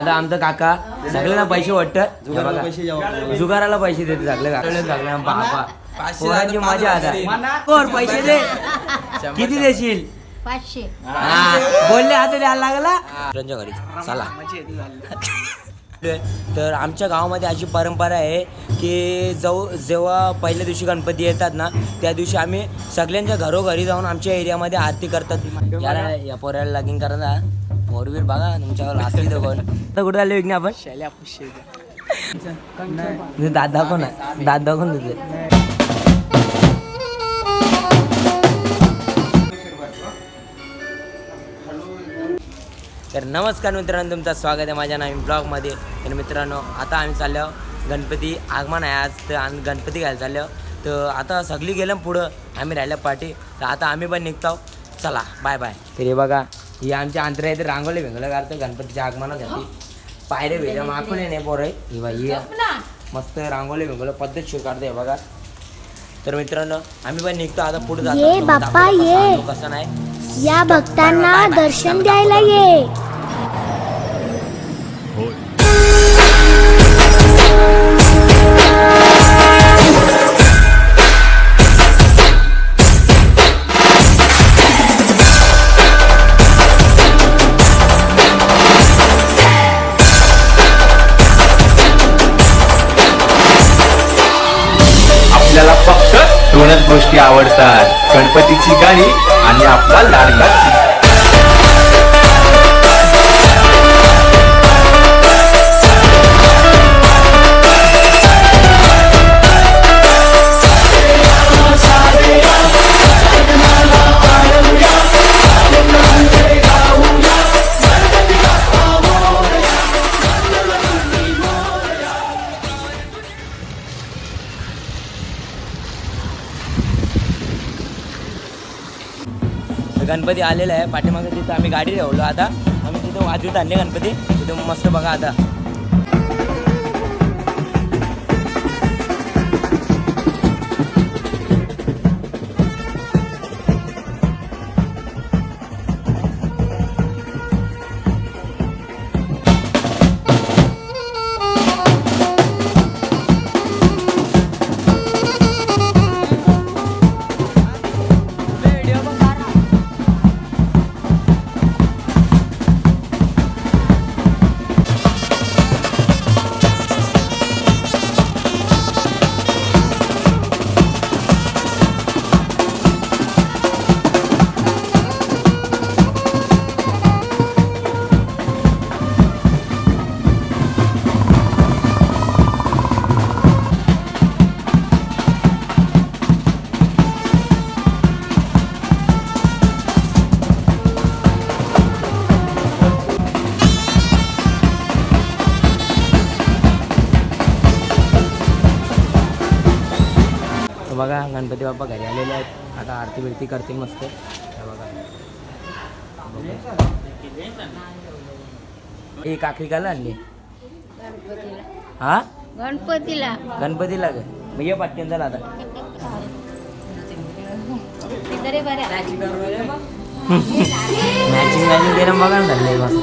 आता आमचा काका सगळ्यांना पैसे वाटत. जुगाराला पैसे जेव्हा- जुगाराला पैसे देते सगळे सगळे सगळे बापा पाचशे पोरांची झालं, मजा आता. कोण पैसे दे. किती देशील? पाचशे. हा, बोलले आता द्यायला लागला. घरी. चला. तर आमच्या गावामध्ये अशी परंपरा आहे की जाऊ जेव्हा पहिल्या दिवशी गणपती येतात ना त्या दिवशी आम्ही सगळ्यांच्या घरोघरी जाऊन आमच्या एरियामध्ये आरती करतात. याला या पोऱ्याला लगीन करा मोरवीर बघा तुमच्यावर असली तर कोण तर कुठे आले विघ्न आपण? दादा कोण आहे? दादा कोण तुझे? तर नमस्कार मित्रांनो तुमचं स्वागत आहे माझ्या नवीन ब्लॉगमध्ये. तर मित्रांनो आता आम्ही चाललो गणपती आगमन आहे आज तर आम्ही गणपती घ्यायला चाललो. तर आता सगळी गेलं पुढं आम्ही राहिल्या पाठी तर आता आम्ही पण निघतो. चला बाय बाय तर हे बघा ही आमची अंतर आहे तर रांगोळी वेगळं काढतो गणपतीच्या आगमनासाठी. पायरे मागून आहे नाही पोरं. ही बाई मस्त रांगोळी वेगळं पद्धतशीर काढतो हे बघा. तर मित्रांनो आम्ही पण निघतो आता पुढे जातो. कसं नाही या भक्तांना दर्शन द्यायला ये. आपल्याला फक्त दोनच गोष्टी आवडतात. गणपतीची गाणी आणि गणपती आलेला आहे. पाठीमागे तिथं आम्ही गाडी ठेवलो. आता आम्ही तिथं वाजवत आणले गणपती. तिथं मस्त बघा आता. गणपती बाप्पा घरी आलेले आहेत. आता आरती बिरती करतील मस्त. हे बघा. ही काकडी काला आणली हा? गणपतीला. गणपतीला ग. मग ये पाटक्यान झाला आता. मॅचिंग मॅचिंग ना बघा ना झालंय मस्त.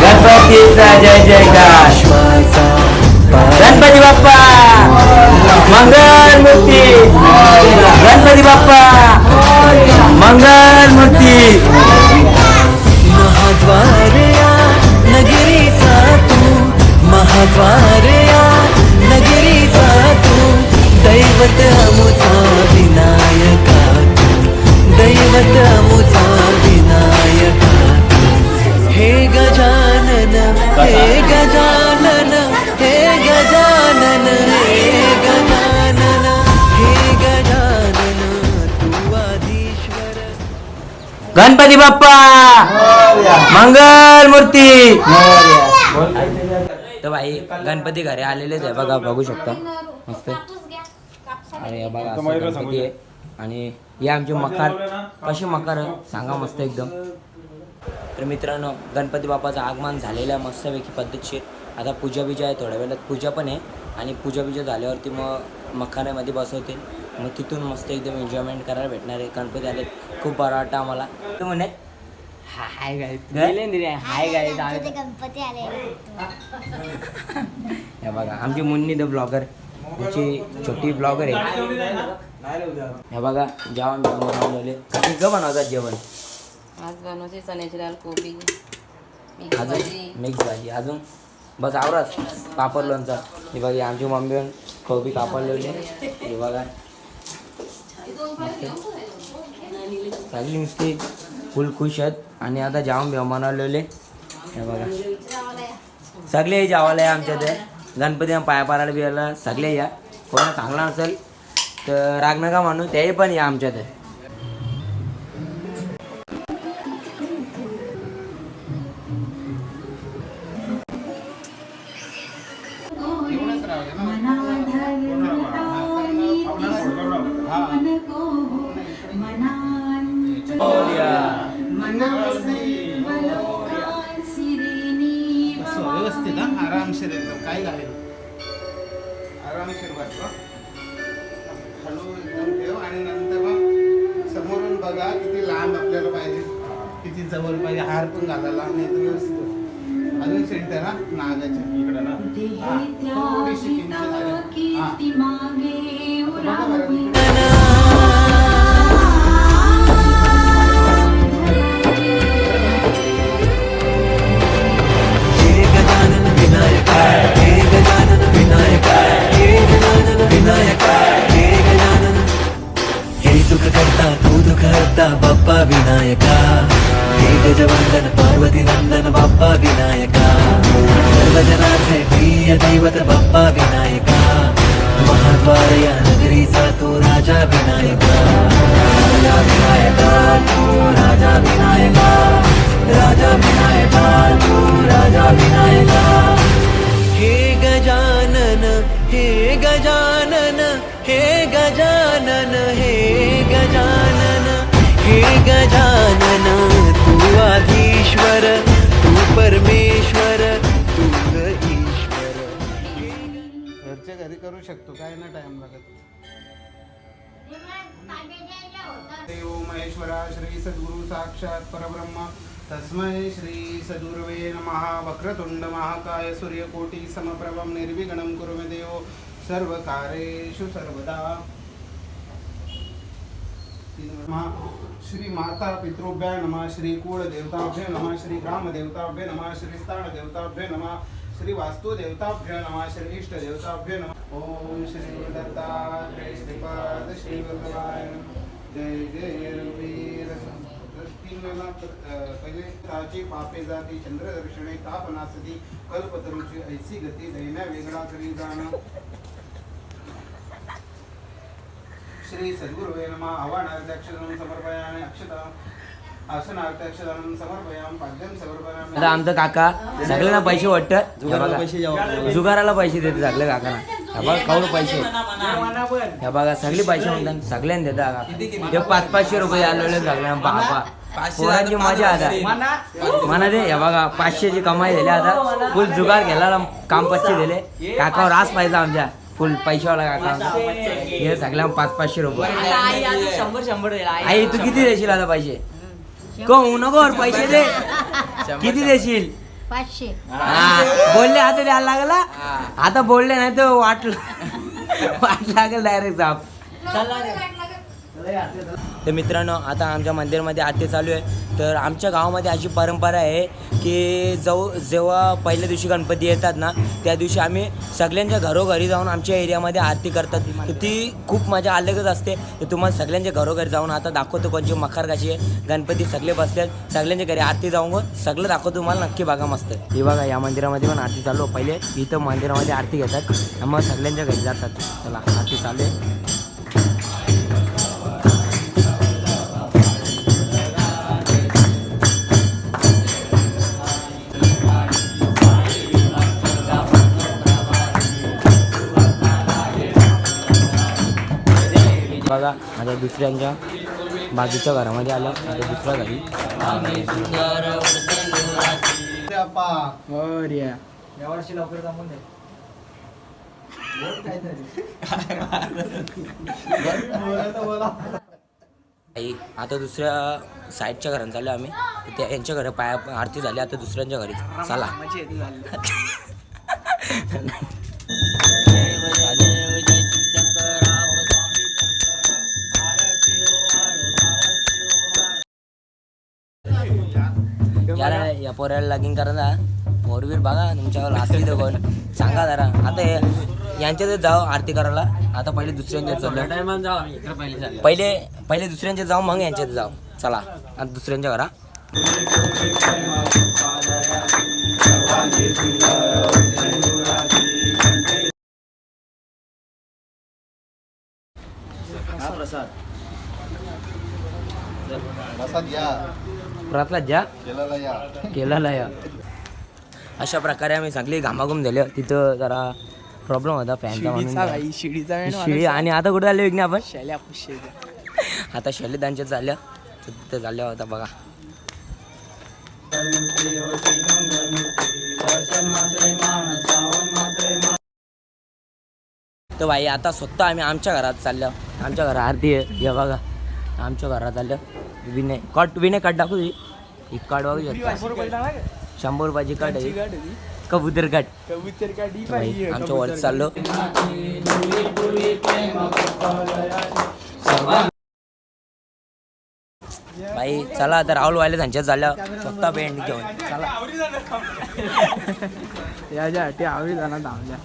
गणपतीचा जय जयकार गणपती बाप्पा! मंगल मूर्ती गणपती बाप्पा! मंगल मूर्ती महाद्वारया नगरीचा तू. महाद्वारया नगरीचा तू. दैवत गणपती बाप्पा! मंगल मूर्ती तर भाई गणपती घरी आलेलेच आहे. बघा बघू शकता. मस्त. बघा गणपती आहे. आणि हे आमचे मकार कसे मकार आहे? सांगा मस्त एकदम. तर मित्रांनो गणपती बाप्पाचं आगमन झालेलं आहे मस्तपैकी पद्धतशीर. आता पूजा बिजा आहे थोड्या वेळात पूजा पण आहे. आणि पूजा बिजा झाल्यावरती मग मखाण्यामध्ये बसवतील. मग तिथून मस्त एकदम एन्जॉयमेंट करायला भेटणार आहे. गणपती आले खूप बरं वाटतं आम्हाला. तर म्हणे हाय गाय हाय गाय गणपती आले. हे बघा आमची मुन्नी द ब्लॉगर त्याची छोटी ब्लॉगर आहे. हे बघा जेवण बनवले कसं बनवतात जेवण? आज बनवते चण्याची डाळ कोबी मिक्स अजून? भाजी. मिक्स भाजी अजून? बस आवराच. पापड लोणचा. हे बघा आमची मम्मी पण कोबी कापड लावली हे बघा. चांगली नुसती फुल खुश आहेत आणि आता जाम बेव बनवलेले हे बघा. सगळे जेवायला या आमच्या ते गणपती पाया पारायला बियाला सगळे या. कोणा चांगला असेल तर राग नका म्हणू तेही पण या आमच्या ते अजून सेंटर हा नागाच्या इकडे ना हा, थोडीशी किंचित आली. हा. बघा बरं इकडे. हे गजानन विनायक हे गजानन विनायक हे गजानन विनायक हे गजानन हे सुख करता तू दुःख हरता बाप्पा विनायका हे गजवंदन पार्वती नंदन बाप्पा विनायका सर्वजनाचे प्रिय दैवत बाप्पा विनायका महाद्वार या नगरीचा तू राजा विनायका राजा विनायका तू राजा विनायका राजा विनायका तू राजा विनायका हे गजानन हे गजानन हे गजानन हे गजानन हे गजानन घरी करू शकतो काय ना टाइम लागत. देव महेश्वरा श्री सद्गुरु साक्षात परब्रह्म. तस्मै श्री सद्गुरवे नमः. वक्रतुंड महाकाय सूर्यकोटी समप्रभं निर्विघ्नं कुरु मे देव. सर्वकारेषु सर्वदा. श्री माता पितृभ्य नमः. श्री कुळ देवताभ्य नमः. श्री ग्राम देवताभ्य नमः. श्री स्थान देवताभ्य नमः. श्री वास्तु देवताभ्य नमः श्री इष्ट देवताभ्य नमः। ओम श्री गुरुदत्तात्रेय श्रीपाद श्री भगवान। जय जय रघुवीर दृष्टीनं पहिले ताची पापे जाती चंद्रदर्शने तापनासती कल्पतरुची ऐसी गती दैन्या वेगळा करी जाण। श्री सद्गुरुवे नमः आव्हानार्थाक्षरं समर्पयाने अक्षता आता आमचं काका सगळ्यांना पैसे वाटतं. जुगाराला पैसे देते सगळे काकांना. हे बघा कावड पैसे. हे बघा सगळे पैसे म्हणतात सगळ्यांना देतात काका. हे पाच पाचशे रुपये आलेले सगळ्यांना. बाबा पोरांची मजा आता. म्हणा दे हे बघा पाचशेची कमाई झाली आता. फुल जुगार गेला काम पाचशे दिले काकावर रास पाहिजे आमच्या. फुल पैशावाला काका. हे सगळ्यांना पाच पाचशे रुपये. आई तू किती देशील आता पैसे? कहू नको पैसे दे. किती देशील? पाचशे. हा, बोलले आता द्यायला लागला. आता बोलले नाही तर वाटलं वाट लागेल डायरेक्ट जाप तर मित्रांनो आता आमच्या मंदिरामध्ये आरती चालू आहे. तर आमच्या गावामध्ये अशी परंपरा आहे की जाऊ जेव्हा पहिल्या दिवशी गणपती येतात ना त्या दिवशी आम्ही सगळ्यांच्या घरोघरी जाऊन आमच्या एरियामध्ये आरती करतात. ती खूप मजा अलगच असते. तर तुम्हाला सगळ्यांच्या घरोघरी जाऊन आता दाखवतो कोणची मखर कशी आहे. गणपती सगळे बसतात सगळ्यांच्या घरी आरती जाऊन सगळं दाखवतो तुम्हाला नक्की बघा मस्त. हे बघा या मंदिरामध्ये पण आरती चालू पहिले इथं मंदिरामध्ये आरती घेतात. मग सगळ्यांच्या घरी जातात. चला आरती चालू आहे. बघा आता दुसऱ्यांच्या बाजूच्या घरामध्ये आलं आता दुसऱ्या घरी. आई आता दुसऱ्या साईडच्या घरात चाललो आम्ही. त्या यांच्या घरी पाया आरती झाली आता दुसऱ्यांच्या घरी. चला. याला या पोऱ्याला लगीन करा पोरवीर बघा तुमच्यावर असली तर कोण. सांगा जरा. आता हे यांच्यातच जाऊ आरती करायला. आता पहिले दुसऱ्यांच्या चाललं पहिले पहिले दुसऱ्यांच्या जाऊ मग यांच्यात जाऊ. चला. आता दुसऱ्यांच्या घरा. प्रसाद. ज्या केलेला या. अशा प्रकारे आम्ही सगळी घामाघूम झाले. तिथं जरा प्रॉब्लेम होता फॅनचा म्हणून. शिडी आणि आता कुठे आले विघ्न आपण? आता शैलीदांच्या चालल्या तर तिथं चालल्या होता बघा. तर भाई आता स्वतः आम्ही आमच्या घरात चाललो. आमच्या घरात आरती आहे. हे बघा. आमच्या घरात आलं. विनय कट विनय कट दाखवू एक ही वागू बघू शकता शंभर रुपयाची कार्ड आहे. कबूतर काढ. भाई, आमच्या वर चाललो. भाई चला आता राहुल वाले त्यांच्यात झाल्या स्वतः बँड घेऊन. चला. याच्यासाठी आवडी जाणार धावल्या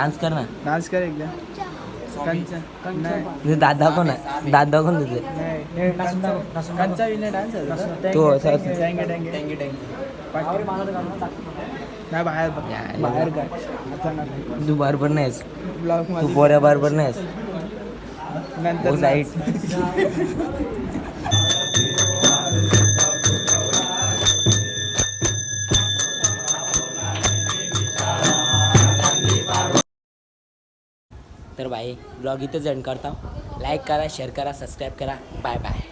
डान्स कर ना. डान्स कर एकदा. कंचा नाही. तुझे दात दाखव ना दात दाखव ना तुझे? नाही. कंचा विनय डान्स आहे तो असं असं. टँगे टँगे टँगे. टँगे नाही बाहेर बघ. या, या. बाहेर काय आता नाही. तू बरोबर नाहीस. ब्लॉग तू मध्ये. पोऱ्या बरोबर नाहीस. नंतर हो. भाई. ब्लॉग इथं जण करता. लाईक करा शेअर करा सबस्क्राईब करा. Bye bye